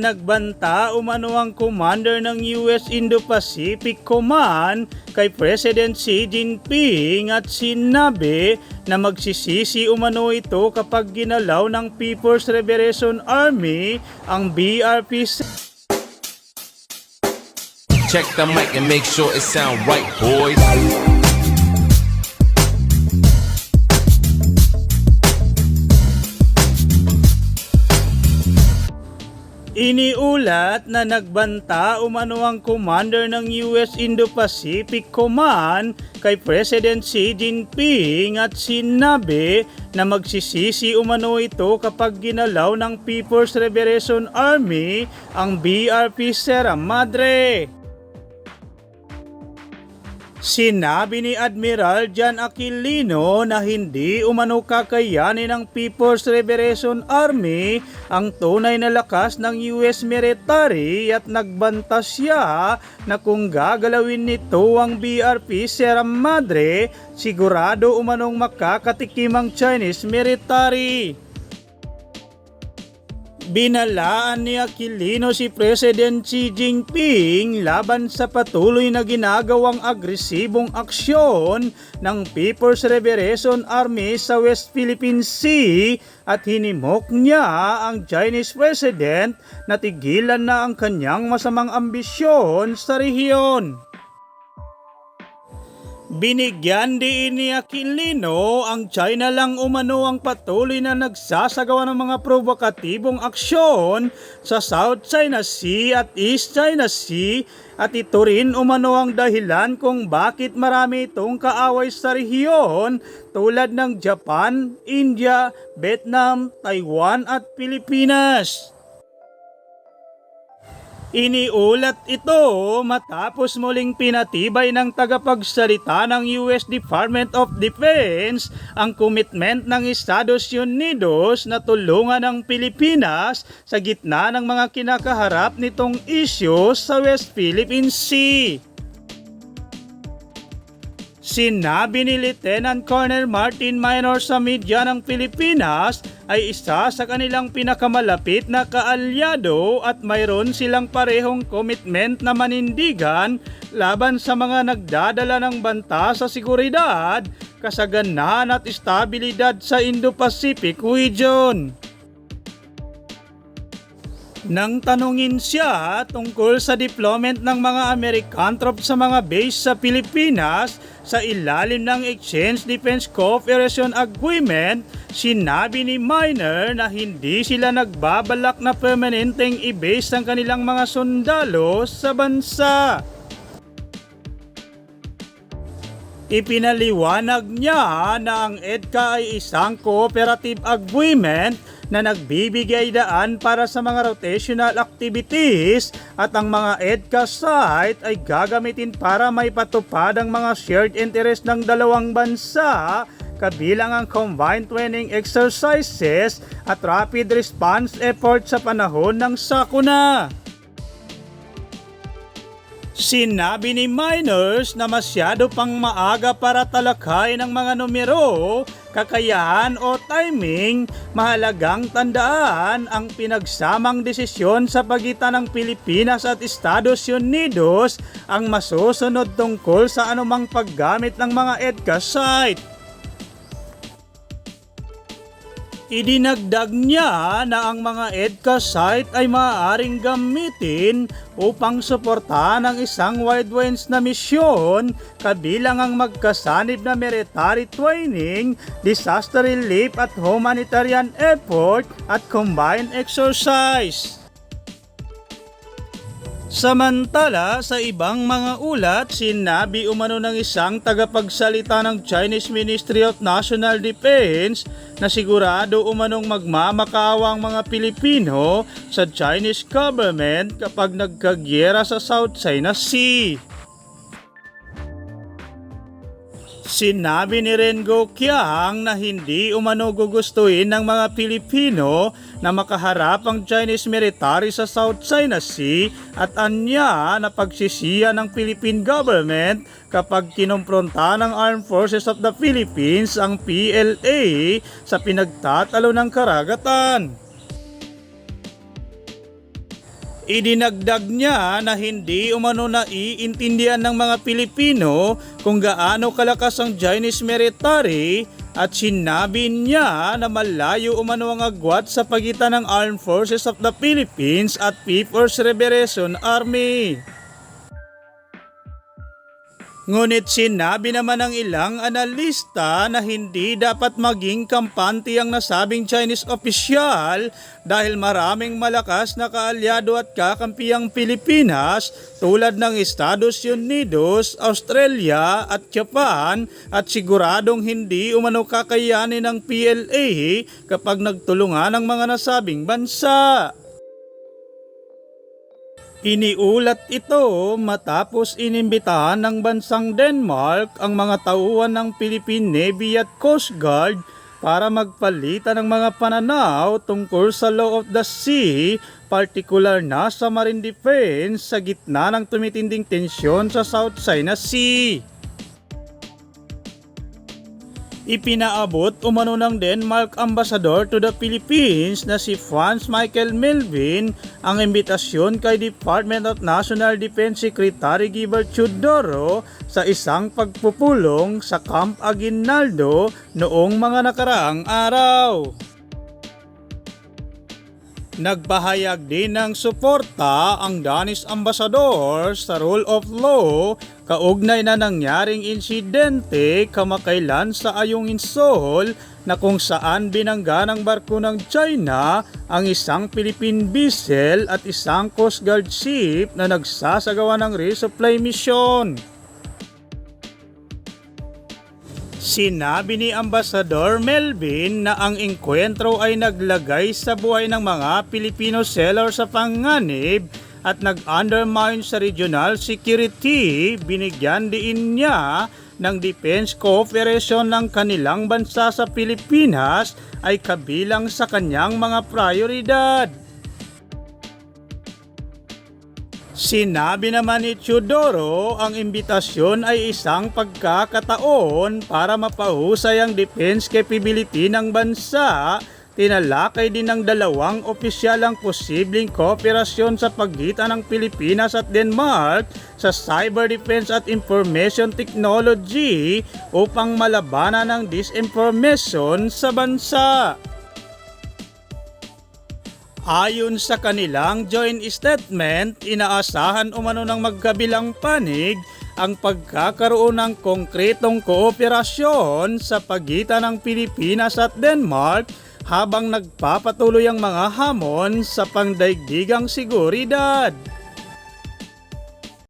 Nagbanta umano ang commander ng US Indo-Pacific Command kay President Xi Jinping at sinabi na magsisisi umano ito kapag ginalaw ng People's Liberation Army ang BRP Check the mic and make sure it sound right, boys. Iniulat na nagbanta umano ang commander ng US Indo-Pacific Command kay President Xi Jinping at sinabi na magsisisi umano ito kapag ginalaw ng People's Liberation Army ang BRP Sierra Madre. Sinabi ni Admiral John Aquilino na hindi umano kakayanin ng People's Liberation Army ang tunay na lakas ng US military at nagbanta siya na kung gagalawin nito ang BRP Sierra Madre, sigurado umanong makakatikim ang Chinese military. Binalaan ni Aquilino si President Xi Jinping laban sa patuloy na ginagawang agresibong aksyon ng People's Liberation Army sa West Philippine Sea at hinimok niya ang Chinese President na tigilan na ang kanyang masamang ambisyon sa rehiyon. Binigyan din ni Aquilino ang China lang umano ang patuloy na nagsasagawa ng mga provokatibong aksyon sa South China Sea at East China Sea at ito rin umano ang dahilan kung bakit marami itong kaaway sa rehiyon tulad ng Japan, India, Vietnam, Taiwan at Pilipinas. Iniulat ito matapos muling pinatibay ng tagapagsalita ng US Department of Defense ang commitment ng Estados Unidos na tulungan ang Pilipinas sa gitna ng mga kinakaharap nitong isyu sa West Philippine Sea. Sinabi ni Lieutenant Colonel Martin Minor sa media ng Pilipinas ay isa sa kanilang pinakamalapit na kaalyado at mayroon silang parehong commitment na manindigan laban sa mga nagdadala ng banta sa seguridad, kasaganan at estabilidad sa Indo-Pacific region. Nang tanungin siya tungkol sa deployment ng mga American troops sa mga base sa Pilipinas sa ilalim ng Exchange Defense Cooperation Agreement, sinabi ni Miner na hindi sila nagbabalak na permanenteng i-base ang kanilang mga sundalo sa bansa. Ipinaliwanag niya na ang EDCA ay isang cooperative agreement na nagbibigay daan para sa mga rotational activities at ang mga EDCA site ay gagamitin para may patupad ang mga shared interest ng dalawang bansa kabilang ang combined training exercises at rapid response effort sa panahon ng sakuna. Sinabi ni Miners na masyado pang maaga para talakay ng mga numero, kakayahan o timing, mahalagang tandaan ang pinagsamang desisyon sa pagitan ng Pilipinas at Estados Unidos ang masusunod tungkol sa anumang paggamit ng mga EDCA site. Idinagdag niya na ang mga EDCA site ay maaaring gamitin upang suportahan ang isang wide range na misyon kabilang ang magkasanib na military training, disaster relief at humanitarian effort at combined exercise. Samantala, sa ibang mga ulat, sinabi umano ng isang tagapagsalita ng Chinese Ministry of National Defense na sigurado umanong magmamakaawa ang mga Pilipino sa Chinese government kapag nagkagyera sa South China Sea. Sinabi ni Rengo Kiang na hindi umano gugustuhin ng mga Pilipino na makaharap ang Chinese military sa South China Sea at anya na pagsisiya ng Philippine government kapag kinumpronta ng Armed Forces of the Philippines ang PLA sa pinagtatalo ng karagatan. Idinagdag niya na hindi umano na iintindihan ng mga Pilipino kung gaano kalakas ang Chinese military at sinabi niya na malayo umano ang agwat sa pagitan ng Armed Forces of the Philippines at People's Liberation Army. Ngunit sinabi naman ng ilang analista na hindi dapat maging kampante ang nasabing Chinese opisyal dahil maraming malakas na kaalyado at kakampi ang Pilipinas tulad ng Estados Unidos, Australia at Japan at siguradong hindi umano kakayanin ng PLA kapag nagtulungan ang mga nasabing bansa. Iniulat ito matapos inimbitahan ng bansang Denmark ang mga tauhan ng Philippine Navy at Coast Guard para magpalitan ng mga pananaw tungkol sa law of the sea, partikular na sa marine defense sa gitna ng tumitinding tensyon sa South China Sea. Ipinaabot umano ng Denmark Ambassador to the Philippines na si Franz Michael Melvin ang imbitasyon kay Department of National Defense Secretary Gilbert Chudoro sa isang pagpupulong sa Camp Aguinaldo noong mga nakaraang araw. Nagpahayag din ng suporta ang Danish Ambassador sa rule of law kaugnay na nangyaring insidente kamakailan sa Ayungin Seoul na kung saan binangga ng barko ng China ang isang Philippine vessel at isang Coast Guard ship na nagsasagawa ng resupply mission. Sinabi ni Ambassador Melvin na ang engkwentro ay naglagay sa buhay ng mga Pilipino seller sa panganib at nag-undermine sa regional security, binigyan diin niya ng defense cooperation ng kanilang bansa sa Pilipinas ay kabilang sa kanyang mga prioridad. Sinabi naman ni Chudoro ang imbitasyon ay isang pagkakataon para mapahusay ang defense capability ng bansa. Tinalakay din ng dalawang opisyal ang posibleng kooperasyon sa pagitan ng Pilipinas at Denmark sa cyber defense at information technology upang malabanan ng disinformation sa bansa. Ayon sa kanilang joint statement, inaasahan umano ng magkabilang panig ang pagkakaroon ng konkretong kooperasyon sa pagitan ng Pilipinas at Denmark habang nagpapatuloy ang mga hamon sa pangdaigdigang seguridad.